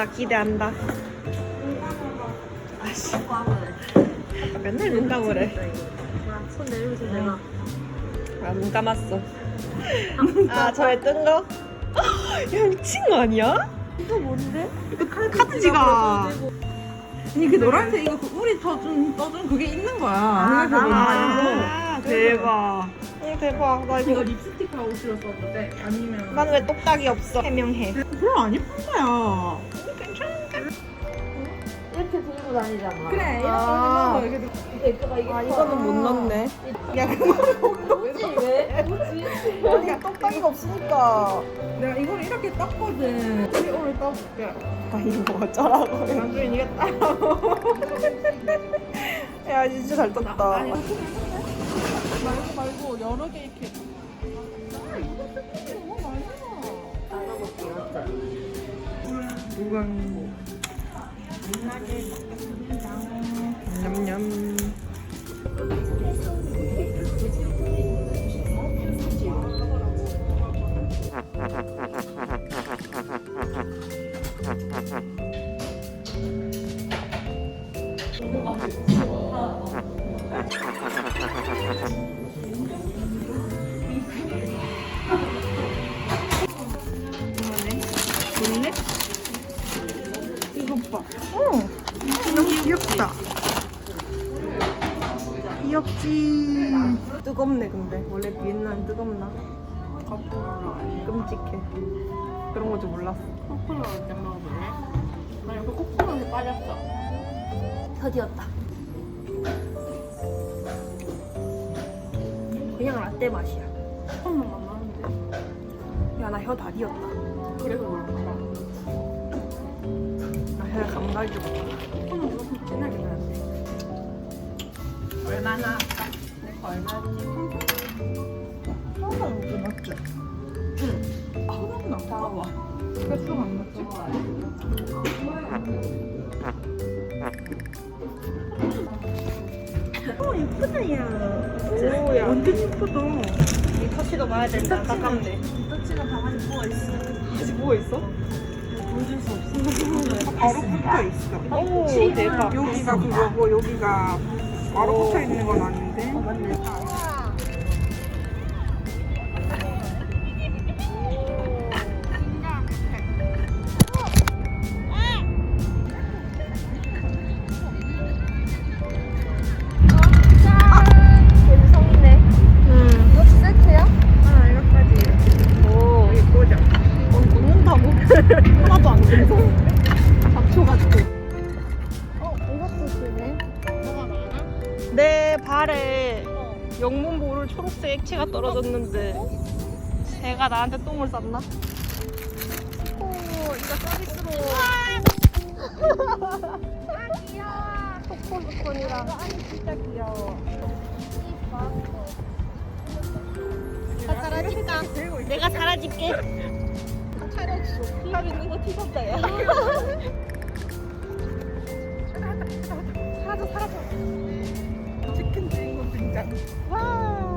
나 기대한다. 아씨. 맨날 눈 감으래. 손 내리면서 내가 아, 눈 감았어. 아, 저에 뜬 거? 야, 미친 거 아니야? 이거 뭔데? 카드지가. 아니 그 노란색 이거 그 우리 떠준 떠준 그게 있는 거야. 아, 생각해보니까. 아, 대박. 응, 대박. 나 이거. 립스틱 하고 싶었는데 아니면 난 왜 똑딱이 없어? 해명해. 별로 안 예쁜 거야. 이렇게 들고 다니잖아. 그래 이렇게 아. 거 이렇게 이거 이거 아, 이거는 못 넣네. 야, 뭐지 왜? 뭐지? 여기가 똑딱이가 없으니까. 내가 이걸 이렇게 땄거든. 우리 오늘 따볼게. 아, 이거 어쩌라고. 나중에 이게 따. 야, 진짜 잘 떴다. 아니 말고 말고 여러 개 이렇게. 많아. 무광. 냠냠. 그런 거좀 몰랐어. 코코넛 언제 먹어볼래? 나 여기 코코넛에 빠졌어. 드디었다. 그냥 라떼 맛이야. 코코넛만 많은데. 야, 나 혀다 뒤었다. 그래서 그런가? 나 혀 감각이 없다. 코코넛 조금 진하게 나는데. 얼마나 아까 내거 얼마였지? 하나 여기 맞지? 나와. 안? 어, 예쁘다, 야. 오, 야. 완전 예쁘다. 이 터치도 봐야 된다. 깜깜네. 터치가 가만히 누워 있어. 아직 뭐가 있어? 보여줄 수 없어. 바로 붙어 있어. 오, 대박. 여기가 그거고 여기가 바로 붙어 있는 건 아닌데. 감성이네. 떨어졌는데 새가 나한테 똥을 쌌나? 오, 이거 서비스로. 코코스콘이랑. 아니, 진짜 귀여워. 나 사라질까? 내가 사라질게. 차렸어. 밥 있는 거 뒤졌다, 야. 사라져, 사라져. 치킨 주인공 등장. 와.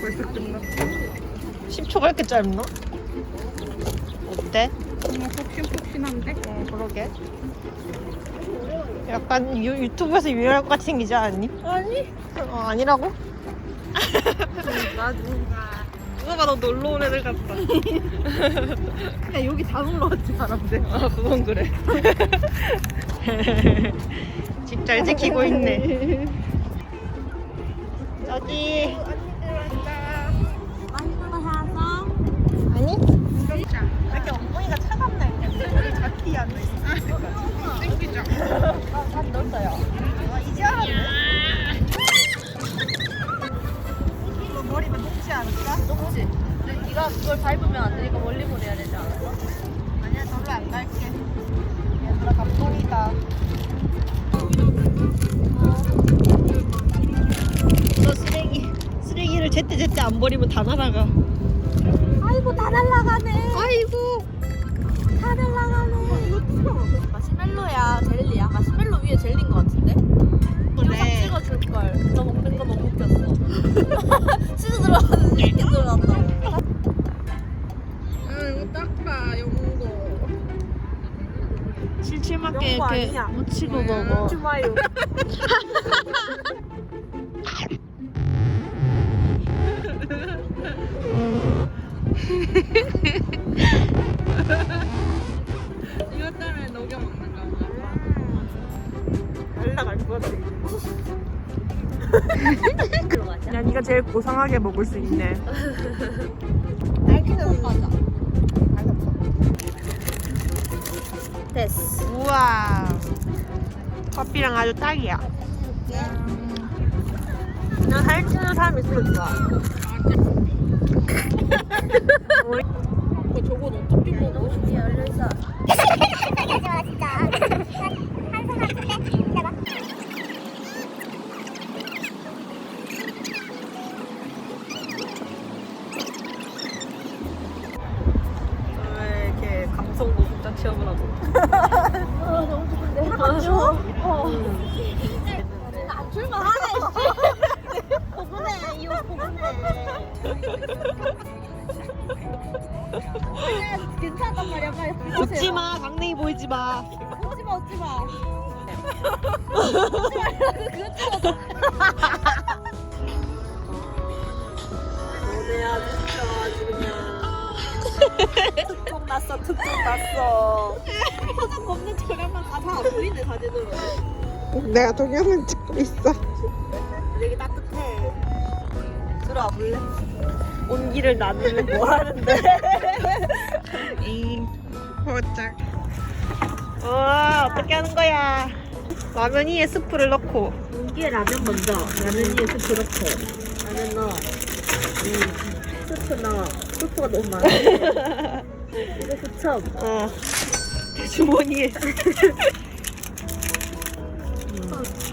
벌써 끝났어. 10초가 이렇게 짧나? 어때? 정말 폭신폭신한데? 어, 그러게. 약간 유, 유튜브에서 유행할 것 같이 생기지 않니? 아니. 어, 아니라고? 나 누가. 누가 봐도 놀러 온 애들 같다. 그냥 여기 다 놀러 왔지 사람들. 아, 그건 그래. 집 잘 지키고 있네. 저기. 이렇게 엉덩이가 차갑네. 땡기죠. 다 넣었어요. 아, 이제 알았네. 이거 머리면 녹지 않을까? 녹지? 네가 그걸 밟으면 안 되니까 멀리 보내야 되지 않을까? 아니야 저를 안 갈게. 얘들아 감동이다. 어. 너 쓰레기 쓰레기를 제때제때 안 버리면 다 날아가. 아이고 다 날라가네. 아이고. 다 날라가네. 어, 마시멜로야 젤리야. 마시멜로 위에 젤리인 것 같아. 영거 이렇게 아니야. 묻히고 먹어. 좋아요. 이것 때문에 녹여 먹는 건가 봐. 날라갈 것 같아. 야, 네가 제일 고상하게 먹을 수 있네. 딸기는 맞아. 됐어. 우와. 커피랑 아주 딱이야. 난 살찌는 사람 있으면 좋아. 어, 저건 어떻게 먹어? 이제 열려있어. 왜 괜찮단 말이야 빨리 웃지 마, 강냉이 보이지 마. 웃지 마 웃지 마. 웃지 말라고 그거 찍어서. 너네 아주 진짜 아주 그냥. 특종 났어, 특종 났어. 표정 없는 척하면 다안 보이네 사진으로. 내가 동영상 찍고 있어. 되게 따뜻해. 들어와 볼래? 온기를 나누면 뭐 하는데? 이 호짝. 와 어떻게 하는 거야? 라면 위에 스프를 넣고 이게 라면 먼저. 라면 위에 스프 넣고. 라면 넣어. 음. 스프 넣어. 스프가 너무 많아. 이거 후첨. 어 주머니에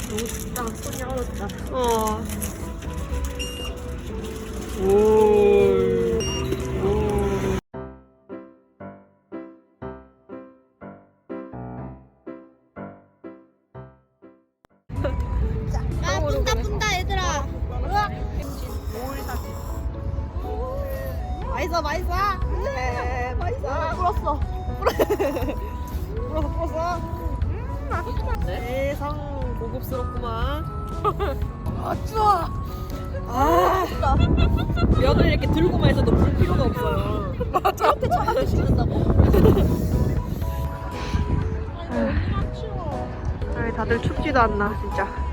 너무 진짜 손이 얼었다. 어. 오. 오. 추워. 아 면을 이렇게 들고만 있어도 풀 필요가 없어요. 맞아. 이렇게 차갑게 식는다고? 아이 다들 춥지도 않나 진짜.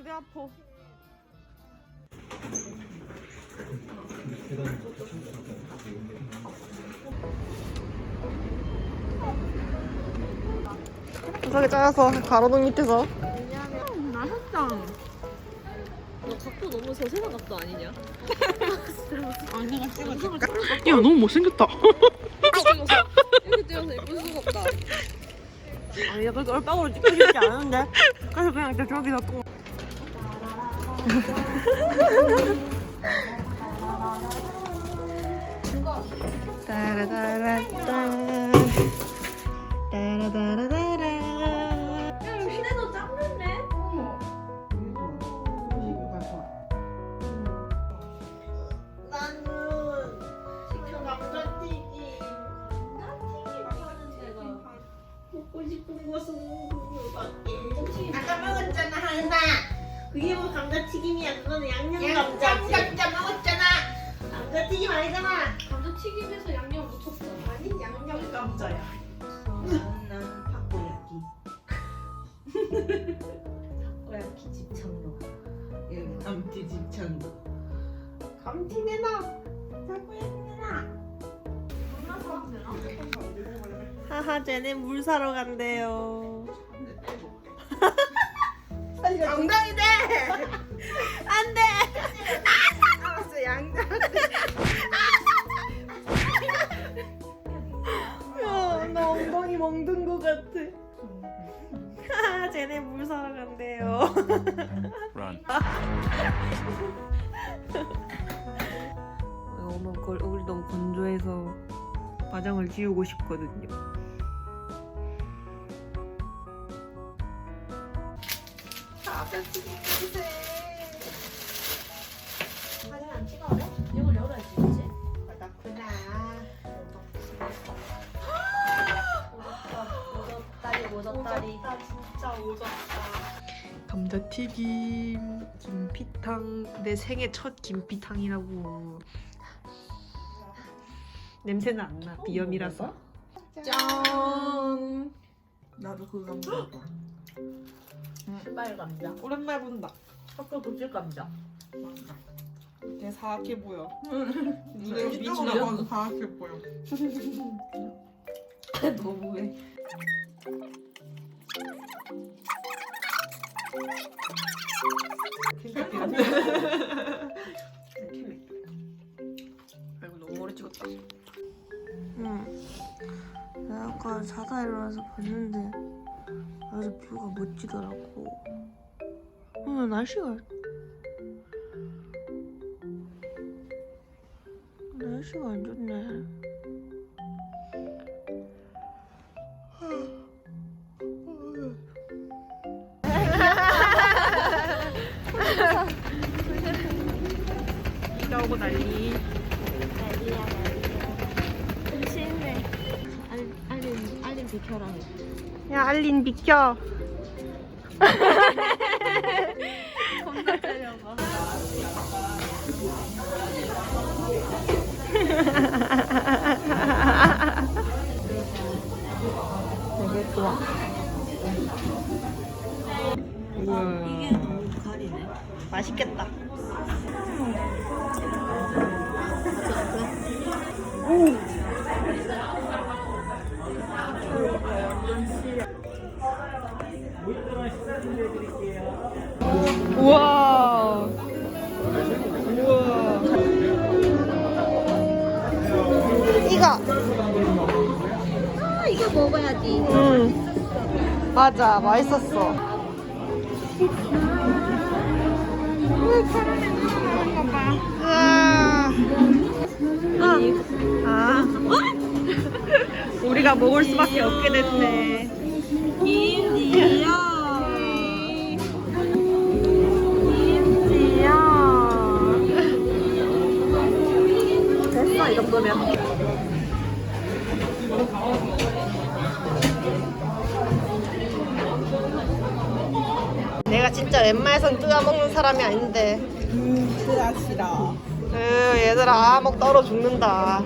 아 광대 아파. 구석에 짜서 가로등 밑에서 맛있다. 너 각도 너무 저세상 각도 아니냐? 야 너무 못생겼다. 이렇게 뛰어서 예쁠 수가 없다. 아니 약간 얼빵으로 찍고 싶지 않은데 그래서 그냥 저기서 또 나는 먹고 싶은 것은 그거밖에 그게 뭐 감자튀김이야. 그거는 양념 감자지. 감자 먹었잖아. 감자튀김 아니잖아. 감자튀김에서 양념 묻혔어. 아니 양념 감자야. 난 타코야키 타코야키 집창로 감튀 집창로 감튀 내놔. 타코야키 내놔. 하하 쟤네 물 사러 간대요. 쟤네 물 사러 간대요. Run. 너무 걸 얼굴이 너무 건조해서 화장을 지우고 싶거든요. 사진 안 찍어래? 이걸 열어야지 그치? 그렇구나. 오졌다리 오졌다리 진짜 오졌다. 감자튀김, 김피탕. 내 생애 첫 김피탕이라고. 냄새는 안 나. 비염이라서. 짠. 나도 그거 한번 먹어. 신발 감자 오랜만에 본다. 학교 급식 감자 되게 사악해 보여. 눈에 이쪽으로 빛이 나고 이런 사악해 보여. 너무해 아이고 너무 오래 찍었다. 응. 내가 아까 자다 일어나서 봤는데 아주 뷰가 멋지더라고. 오늘 날씨가 날씨가 안 좋네. 난리. 난리야 난리야 심해 알림 알림 알림 비켜라 야 알린 비켜. 겁나 때려봐 맞아, 맛있었어. 아. 아. 우리가 먹을 수밖에 없게 됐네. 김지야 됐어, 이 정도면. 내가 진짜 웬만해선 뜨아 먹는 사람이 아닌데. 싫어 싫어. 으, 얘들아, 아목 떨어 죽는다.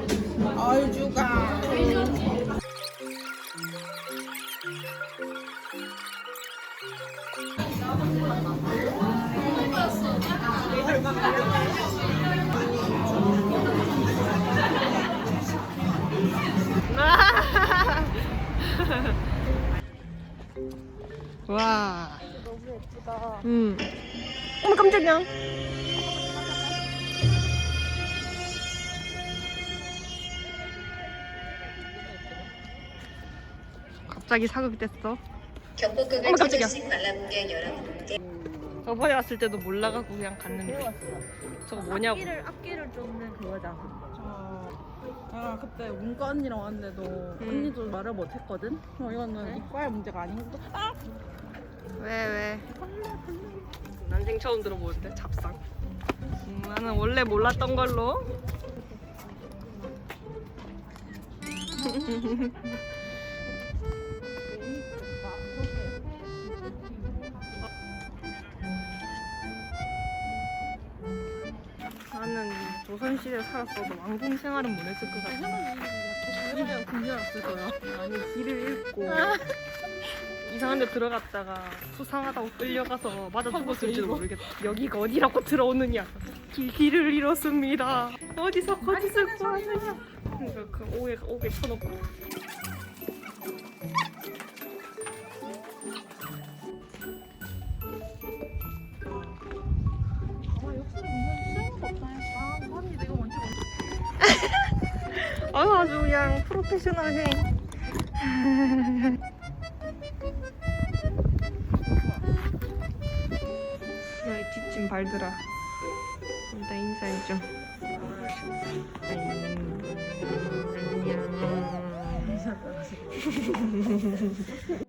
얼주가. 와. 예쁘다. 응. 어머, 깜짝이야. 갑자기 사극됐어. 경복궁을 어머, 깜짝이야. 찾으신 관람객 여러분께 저번에 왔을 때도 몰라가고 그냥 갔는데. 저거 뭐냐고. 악기를 악기를 쫓는 그거다 아 그때 문과 언니랑 왔는데도 언니도 말을 못했거든. 어, 이거는 이과의 문제가 아닌 것 같아. 왜 왜? 난생 처음 들어보는데 잡상. 음, 나는 원래 몰랐던 걸로. 나는 조선시대에 살았어도 왕궁 생활은 못했을 것 같아. 그냥 왔을 거야. 아니 길을 잃고 이상한 데 들어갔다가 수상하다고 끌려가서 맞아 죽었을지도 모르겠다. 여기가 어디라고 들어오느냐. 길, 길을 잃었습니다. 어디서 거짓을 구하느냐. 그러니까 그 오해, 오해 쳐놓고. 아유 아주 그냥 프로페셔널해. 뒷짐 발들아. 일단 인사해 줘. 안녕.